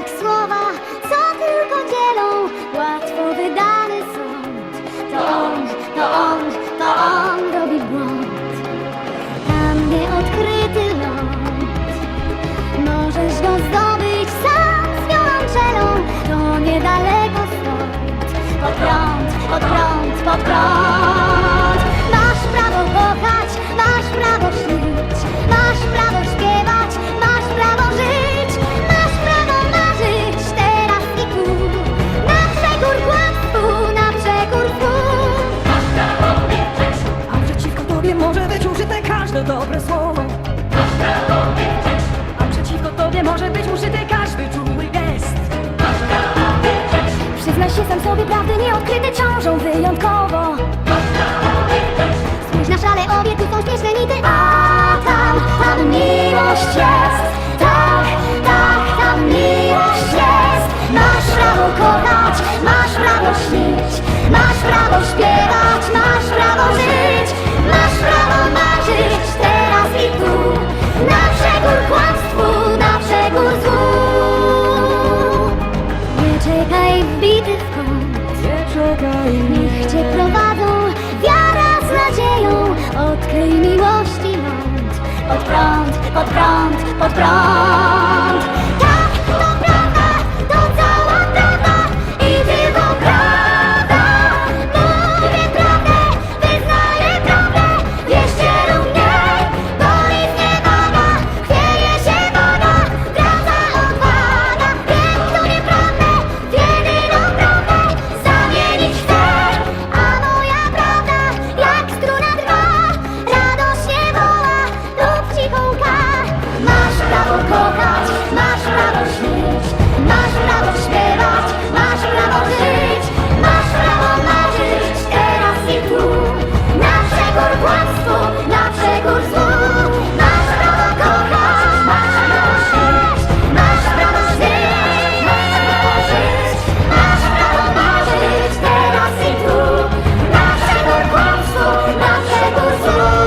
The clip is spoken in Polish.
na słowa użyte tak każde dobre słowo. A przeciwko tobie może być użyty każdy czuły gest. Przyznaj się sam sobie prawdy nieodkryte фронт по. Jerusalem.